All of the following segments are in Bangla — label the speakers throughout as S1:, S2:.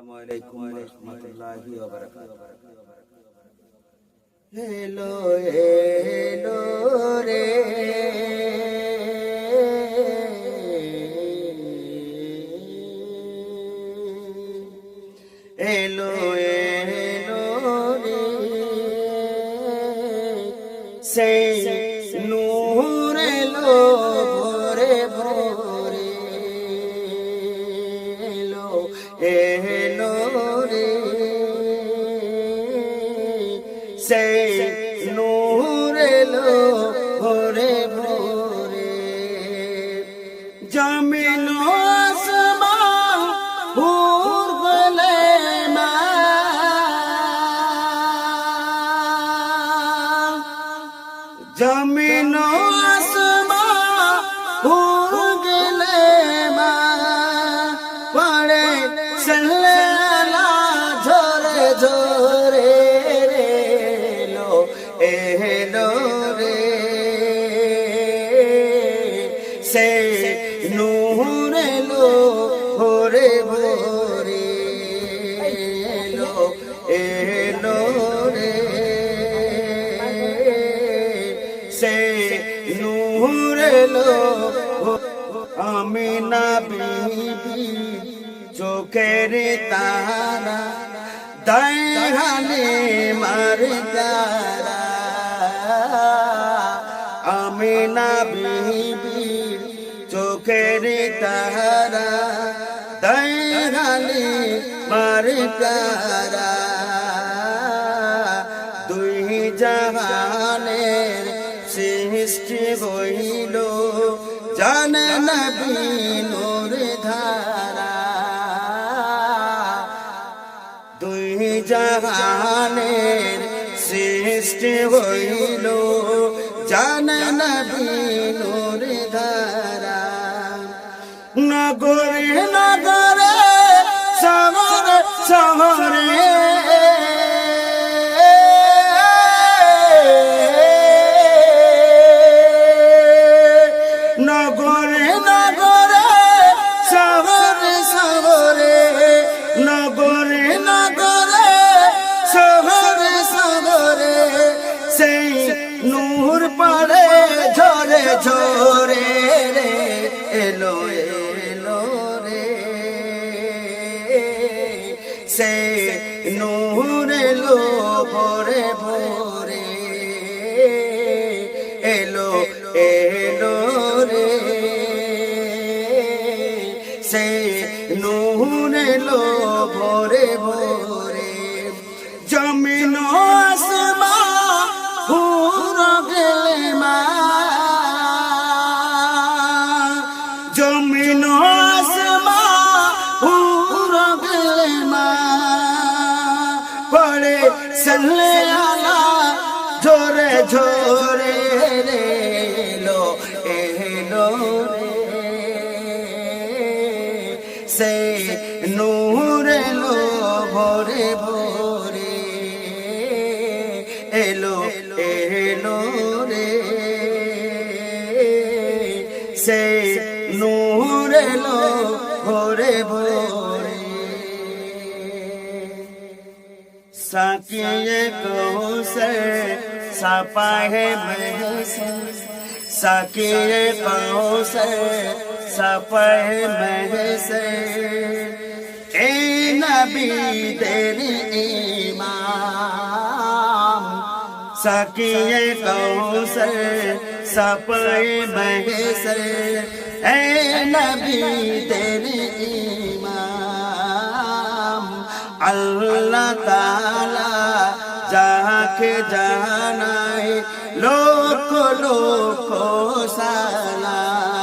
S1: আসসালামু আলাইকুম হেলো হেলো রে। এলো নূর এলো ভোরে ভোরে জমিন আসমান ভোর বলে মা জমিন পড়ে চলে ঝরে ঝরে সে নূর এলো ভোরে ভোরে এলো এলো রে। সে নূর এলো আমি না বিবি, চোখের তারা, দয়ালে মার তারা আমি না বিবি মার তারা দুই জাহানের সৃষ্টি হইল, জান নবী নূর ধারা। দুই জাহানের সৃষ্টি হইল, জান নবী নূর ধারা। নগরে নগরে শহরে নগরে নগরে শহরে শহরে নগরে নগরে শহরে শহরে সেই নূর পড়ে ঝরে ঝরে। সে নূরে লো ভোরে চলে আলা ঝোরে ঝোরে রে লো এলো সে নূর এলো, ভোরে ভোরে। এলো এলো রে। সে নূর এলো, ভোরে ভোরে। सखीअ कोश सपाह भेस सखीअ सापा है महसूस ए नबी ते मखी सापा है महसूस ए नबी तेरी আল্লাহ তালা যাকে জানাই লোক লোক সালাম।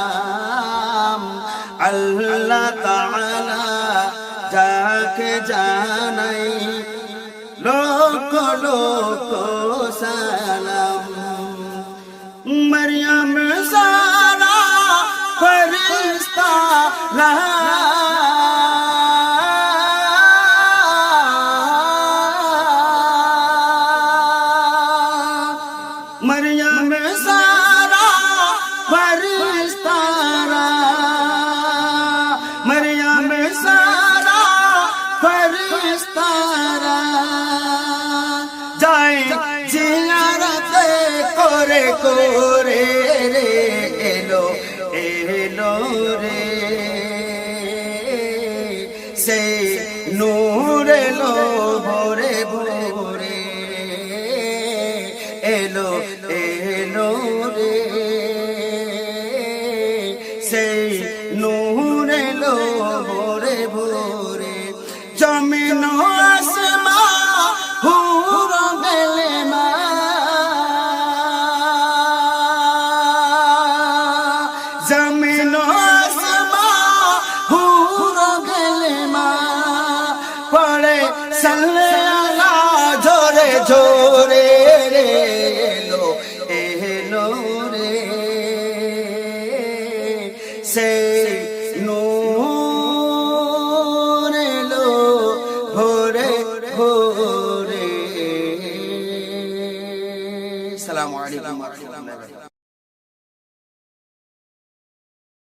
S1: আল্লাহ তালা যাকে জানাই লোক লোক সালাম। সারা ফরিস্তারা মরিয়াম সারা ফরিস্তারা যাই জিয়ারতে করে করে রে এলো এলো রে সে নূর এলো ভরে সেই নূর লো ভোরে ভোরে। জমিন ভোরে